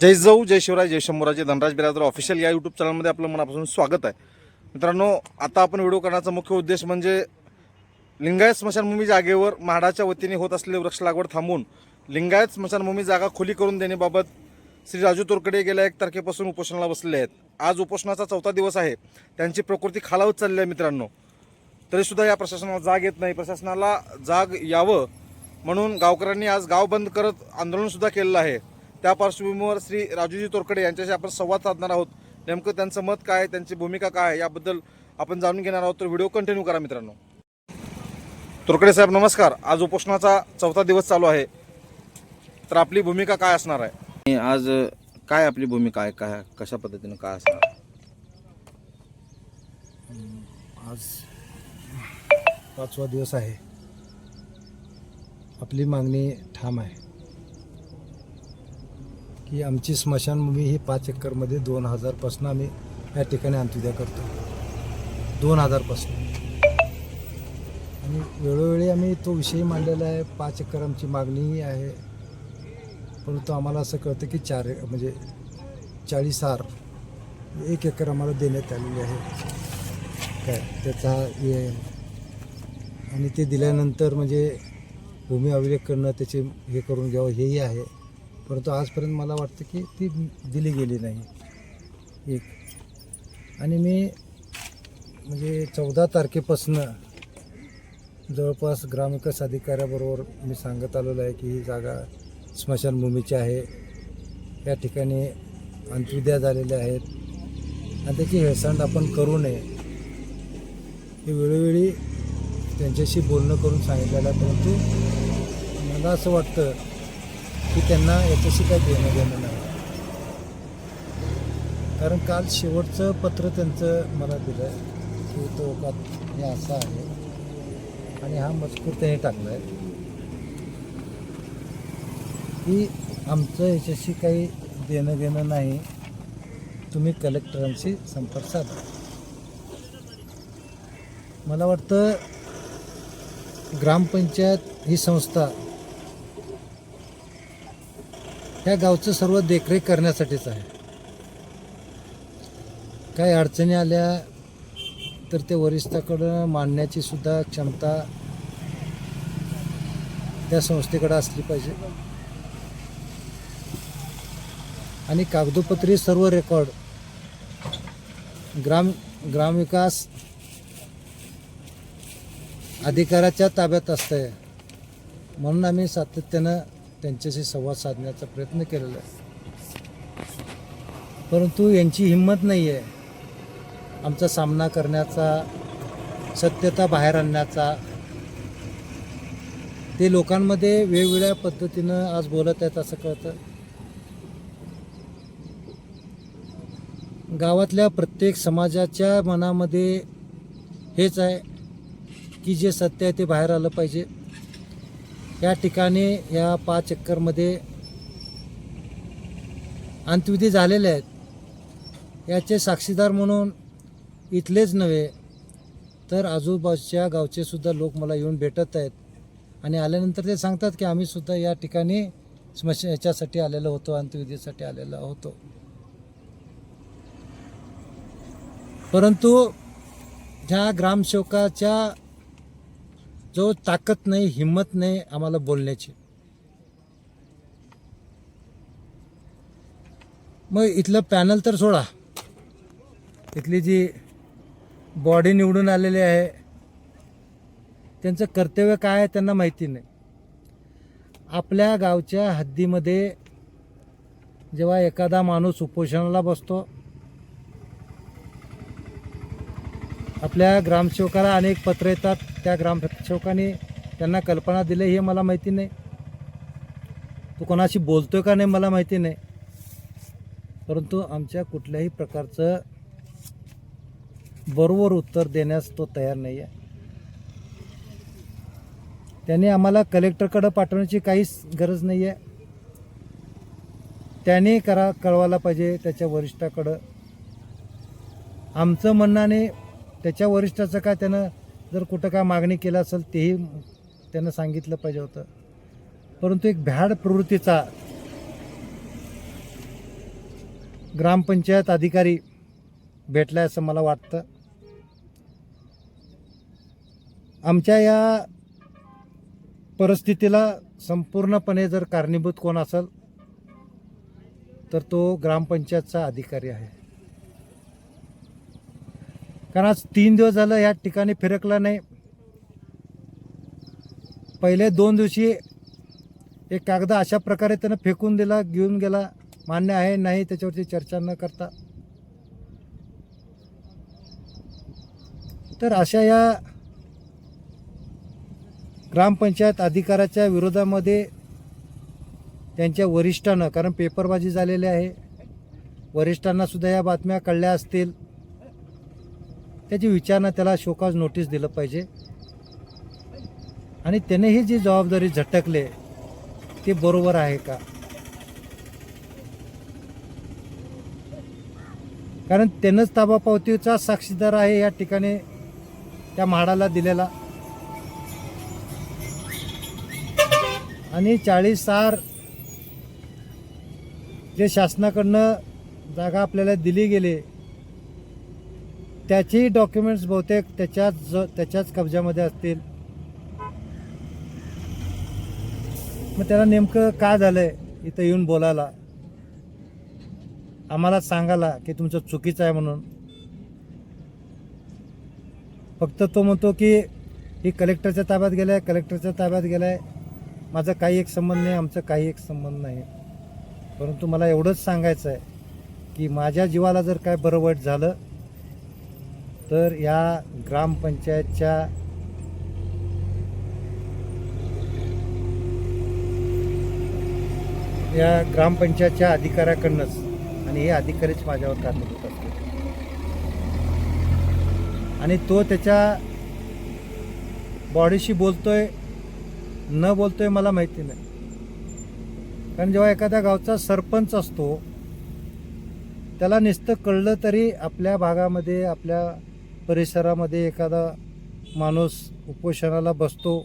जय जाऊ जय शिवराय जय शंभूराजे धनराज बिराजदार ऑफिशियल या यूट्यूब चॅनलमध्ये आपलं मनापासून स्वागत आहे. मित्रांनो आता आपण व्हिडिओ करण्याचा मुख्य उद्देश म्हणजे लिंगायत स्मशानभूमी जागेवर म्हाडाच्या वतीने होत असलेले वृक्ष लागवड थांबवून लिंगायत स्मशानभूमी जागा खुली करून देण्याबाबत श्री राजू तोरकडे गेल्या एक तारखेपासून उपोषणाला बसले आहेत. आज उपोषणाचा चौथा दिवस आहे. त्यांची प्रकृती खालावत चालली आहे मित्रांनो. तरीसुद्धा या प्रशासनाला जाग येत नाही. प्रशासनाला जाग यावं म्हणून गावकऱ्यांनी आज गाव बंद करत आंदोलनसुद्धा केलेलं आहे. त्या पार्श्वभूमीवर श्री राजूजी तोरकडे यांच्याशी आपण संवाद साधणार आहोत. नेमकं त्यांचं मत काय आहे, त्यांची भूमिका काय आहे? याबद्दल आपण जाणून घेणार आहोत. तर व्हिडिओ कंटिन्यू करा मित्रांनो. तोरकडे साहेब नमस्कार. आज उपोषणाचा चौथा दिवस चालू आहे. तर आपली भूमिका काय असणार आहे? आज काय आपली भूमिका आहे? काय कशा पद्धतीनं काय असणार? आज पाचवा दिवस आहे. आपली मागणी ठाम आहे. की आमची स्मशानभूमी ही पाच एकरमध्ये दोन हजारपासून आम्ही या ठिकाणी अंत्योदय करतो. दोन हजारपासून. आणि वेळोवेळी आम्ही तो विषय मांडलेला आहे पाच एकर आमची मागणीही आहे. परंतु आम्हाला असं कळतं की चार म्हणजे चाळीस हार एक एकर आम्हाला देण्यात आलेली आहे. काय? त्याचा हे आणि ते दिल्यानंतर म्हणजे भूमी अभिलेख करणं त्याचे हे करून घ्यावं हेही आहे. परंतु आजपर्यंत मला वाटतं की ती दिली गेली नाही. एक. आणि मी म्हणजे चौदा तारखेपासनं जवळपास ग्रामविकास अधिकाऱ्याबरोबर मी सांगत आलेलो आहे की ही जागा स्मशानभूमीची आहे. या ठिकाणी अंत्योदया झालेल्या आहेत. आणि त्याची हेळसांड आपण करू नये. हे वेळोवेळी त्यांच्याशी बोलणं करून सांगितलेलं आहे. परंतु मला असं वाटतं की त्यांना याच्याशी काय देणं देणं नाही. कारण काल शेवटचं पत्र त्यांचं मला दिलं की तो का हे असा आहे. आणि हा मजकूर त्याने टाकला आहे की आमचं याच्याशी काही देणं घेणं नाही. तुम्ही कलेक्टरांशी संपर्क साधा. मला वाटतं ग्रामपंचायत ही संस्था ह्या गावचं सर्व देखरेख करण्यासाठीच आहे. काही अडचणी आल्या तर ते वरिष्ठाकडं मांडण्याची सुद्धा क्षमता त्या संस्थेकडं असली पाहिजे. आणि कागदोपत्री सर्व रेकॉर्ड ग्राम ग्रामविकास अधिकाराच्या ताब्यात असतंय. म्हणून आम्ही सातत्यानं त्यांच्याशी संवाद साधण्याचा प्रयत्न केलेला आहे. परंतु यांची हिंमत नाही आहे आमचा सामना करण्याचा सत्यता बाहेर आणण्याचा. ते लोकांमध्ये वेगवेगळ्या पद्धतीनं आज बोलत आहेत असं कळतं. गावातल्या प्रत्येक समाजाच्या मनामध्ये हेच आहे की जे सत्य आहे ते बाहेर आलं पाहिजे. या ठिकाणी या पाच एकरमध्ये अंत्यविधी झालेले आहेत. याचे साक्षीदार म्हणून इथलेच नव्हे तर आजूबाजूच्या गावचे सुद्धा लोक मला येऊन भेटत आहेत. आणि आल्यानंतर ते सांगतात की आम्ही सुद्धा या ठिकाणी स्मश याच्यासाठी आलेलो होतो अंत्यविधीसाठी आलेलो होतो. परंतु ह्या ग्रामसेवकाच्या जो ताकद नाही हिंमत नाही आम्हाला बोलण्याची. मग इथलं पॅनल तर सोडा. इथली जी बॉडी निवडून आलेली आहे त्यांचं कर्तव्य काय आहे त्यांना माहिती नाही. आपल्या गावच्या हद्दीमध्ये जेव्हा एखादा माणूस उपोषणाला बसतो आपल्या ग्रामसेवकाला अनेक पत्र येतात. त्या ग्रामसेवकाने त्यांना कल्पना दिली हे मला माहिती नाही. तो कोणाशी बोलतोय का नाही मला माहिती नाही. परंतु आमच्या कुठल्याही प्रकारचं बरोबर उत्तर देण्यास तो तयार नाही आहे त्याने आम्हाला कलेक्टरकडं पाठवण्याची काहीच गरज नाही आहे त्याने करा कळवायला पाहिजे त्याच्या वरिष्ठाकडं. आमचं म्हणण्याने त्याच्या वरिष्ठाचं काय त्यानं जर कुठं काय मागणी केलं असेल तेही त्यानं सांगितलं पाहिजे होतं. परंतु एक भ्याड प्रवृत्तीचा ग्रामपंचायत अधिकारी भेटला असं मला वाटतं. आमच्या या परिस्थितीला संपूर्णपणे जर कारणीभूत कोण असेल तर तो ग्रामपंचायतचा अधिकारी आहे. कारण आज तीन दिवस झालं या ठिकाणी फिरकला नाही. पहिले दोन दिवशी एक कागद अशा प्रकारे त्यानं फेकून दिला घेऊन गेला. मान्य आहे नाही त्याच्यावरती चर्चा न करता. तर अशा या ग्रामपंचायत अधिकाऱ्याच्या विरोधामध्ये त्यांच्या वरिष्ठानं कारण पेपरबाजी झालेली आहे वरिष्ठांना सुद्धा या बातम्या कळल्या असतील. त्याची विचारणा त्याला शोकाज नोटीस दिलं पाहिजे. आणि त्याने ही जी जबाबदारी झटकले ते बरोबर आहे का? कारण त्यानंच ताबा पावतीचा साक्षीदार आहे या ठिकाणी त्या म्हाडाला दिलेला. आणि चाळीस सार जे शासनाकडनं जागा आपल्याला दिली गेली त्याची डॉक्युमेंट्स बहुतेक त्याच्याच ज त्याच्याच कब्जामध्ये असतील. मग त्याला नेमकं काय आहे इथं येऊन बोलायला? आम्हाला सांगायला की तुमचं चुकीचं आहे म्हणून. फक्त तो म्हणतो की ही कलेक्टरच्या ताब्यात गेलाय कलेक्टरच्या ताब्यात गेलाय. माझा काही एक संबंध नाही आमचा काही एक संबंध नाही. परंतु मला एवढंच सांगायचं आहे की माझ्या जीवाला जर काय बरं वाईट झालं तर या ग्रामपंचायतच्या या ग्रामपंचायतच्या अधिकाऱ्याकडनंच आणि हे अधिकारीच माझ्यावर कारणीभूत असतो आणि तो त्याच्या बॉडीशी बोलतोय न बोलतोय मला माहिती नाही. कारण जेव्हा एखाद्या गावचा सरपंच असतो त्याला नुसतं कळलं तरी आपल्या भागामध्ये आपल्या परिसरामध्ये एखादा माणूस उपोषणाला बसतो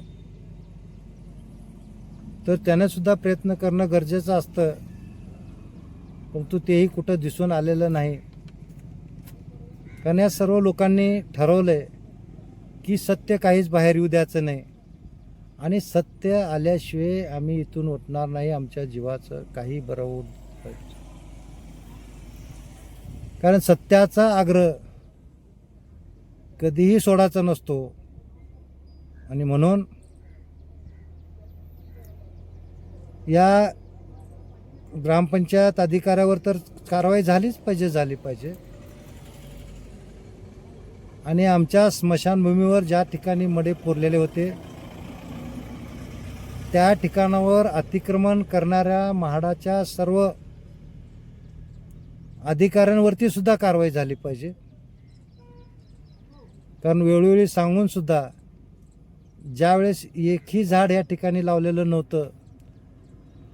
तर त्यानेसुद्धा प्रयत्न करणं गरजेचं असतं. परंतु तेही कुठं दिसून आलेलं नाही. कारण या सर्व लोकांनी ठरवलं आहे की सत्य काहीच बाहेर येऊ द्यायचं नाही. आणि सत्य आल्याशिवाय आम्ही इथून उठणार नाही आमच्या जीवाचं काही बरं होऊ कारण सत्याचा आग्रह कधीही सोडायचा नसतो. आणि म्हणून या ग्रामपंचायत अधिकाऱ्यावर तर कारवाई झालीच पाहिजे झाली पाहिजे. आणि आमच्या स्मशानभूमीवर ज्या ठिकाणी मडे पुरलेले होते त्या ठिकाणावर अतिक्रमण करणाऱ्या म्हाडाच्या सर्व अधिकाऱ्यांवरती सुद्धा कारवाई झाली पाहिजे. कारण वेळोवेळी सांगूनसुद्धा ज्यावेळेस एकही झाड या ठिकाणी लावलेलं नव्हतं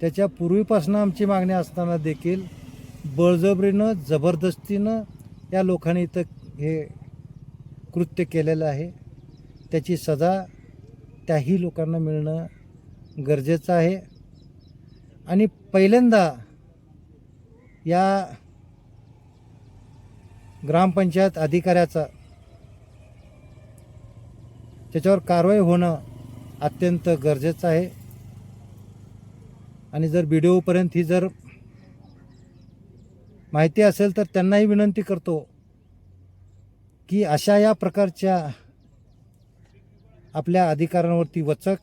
त्याच्या पूर्वीपासून आमची मागणी असताना देखील बळजबरीनं जबरदस्तीनं या लोकांनी इथं हे कृत्य केलेलं आहे. त्याची सजा त्याही लोकांना मिळणं गरजेचं आहे. आणि पहिल्यांदा या ग्रामपंचायत अधिकाऱ्याचा त्याच्यावर कारवाई होणं अत्यंत गरजेचं आहे. आणि जर बी डी ओपर्यंत ही जर माहिती असेल तर त्यांनाही विनंती करतो की अशा या प्रकारच्या आपल्या अधिकारांवरती वचक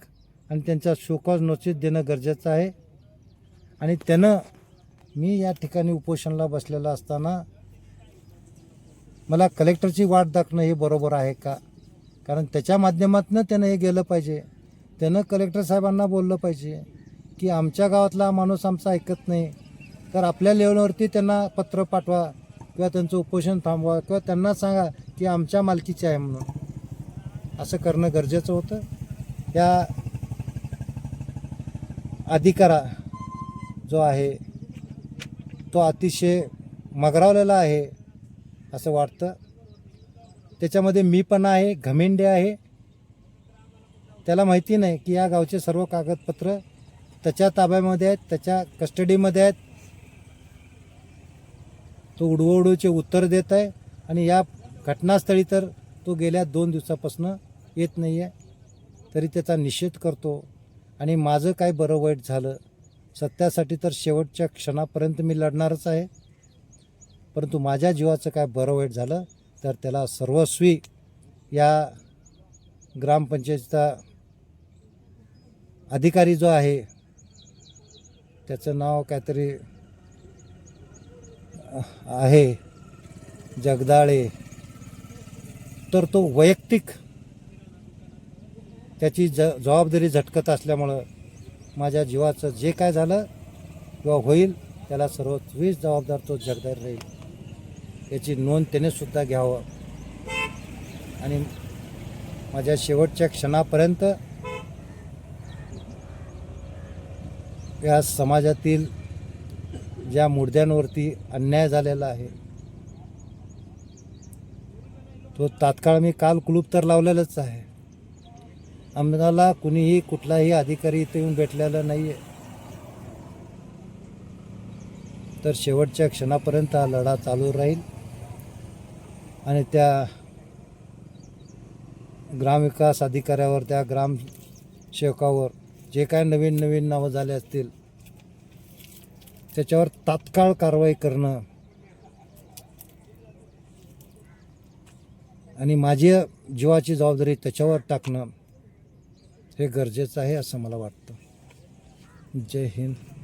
आणि त्यांचा शोकॉज नोटीस देणं गरजेचं आहे. आणि त्यानं मी या ठिकाणी उपोषणाला बसलेला असताना मला कलेक्टरची वाट दाखणं हे बरोबर आहे का? कारण त्याच्या माध्यमातून त्यानं हे गेलं पाहिजे. त्यानं कलेक्टर साहेबांना बोललं पाहिजे की आमच्या गावातला माणूस आमचा ऐकत नाही. तर आपल्या लेवलवरती त्यांना पत्र पाठवा किंवा त्यांचं उपोषण थांबवा किंवा त्यांना सांगा की आमच्या मालकीचे आहे म्हणून. असं करणं गरजेचं होतं. या अधिकारा जो आहे तो अतिशय मगरावलेला आहे असं वाटतं. त्याच्यामध्ये मी पण आहे घमेंडे आहे. त्याला माहिती नाही की या गावचे सर्व कागदपत्र त्याच्या ताब्यामध्ये आहेत त्याच्या कस्टडीमध्ये आहेत. तो उडवडूचे उत्तर देत आहे आणि या घटनास्थळी तर तो गेल्या दोन दिवसापासून येत नाही आहे तरी त्याचा निषेध करतो. आणि माझं काय बरं वाईट झालं? सत्यासाठी तर शेवटच्या क्षणापर्यंत मी लढणारच आहे. परंतु माझ्या जीवाचं काय बरं वाईट झालं? तर त्याला सर्वस्वी या ग्रामपंचायतीचा अधिकारी जो आहे त्याचं नाव काहीतरी आहे जगदाळे. तर तो वैयक्तिक त्याची ज जबाबदारी झटकत असल्यामुळं माझ्या जीवाचं जे काय झालं किंवा होईल त्याला सर्वस्वीच जबाबदार तो जगदार राहील. याची नोंद त्याने सुद्धा घ्यावं. आणि माझ्या शेवटच्या क्षणापर्यंत या समाजातील ज्या मुर्द्यांवरती अन्याय झालेला आहे तो तात्काळ मी काल कुलूप तर लावलेलंच आहे. आम्हाला कुणीही कुठलाही अधिकारी इथे येऊन भेटलेला नाही आहे तर शेवटच्या क्षणापर्यंत हा लढा चालू राहील. आणि त्या ग्रामविकास अधिकाऱ्यावर त्या ग्रामसेवकावर जे काय नवीन नवीन नावं झाले असतील त्याच्यावर तात्काळ कारवाई करणं आणि माझी जीवाची जबाबदारी त्याच्यावर टाकणं हे गरजेचं आहे असं मला वाटतं. जय हिंद.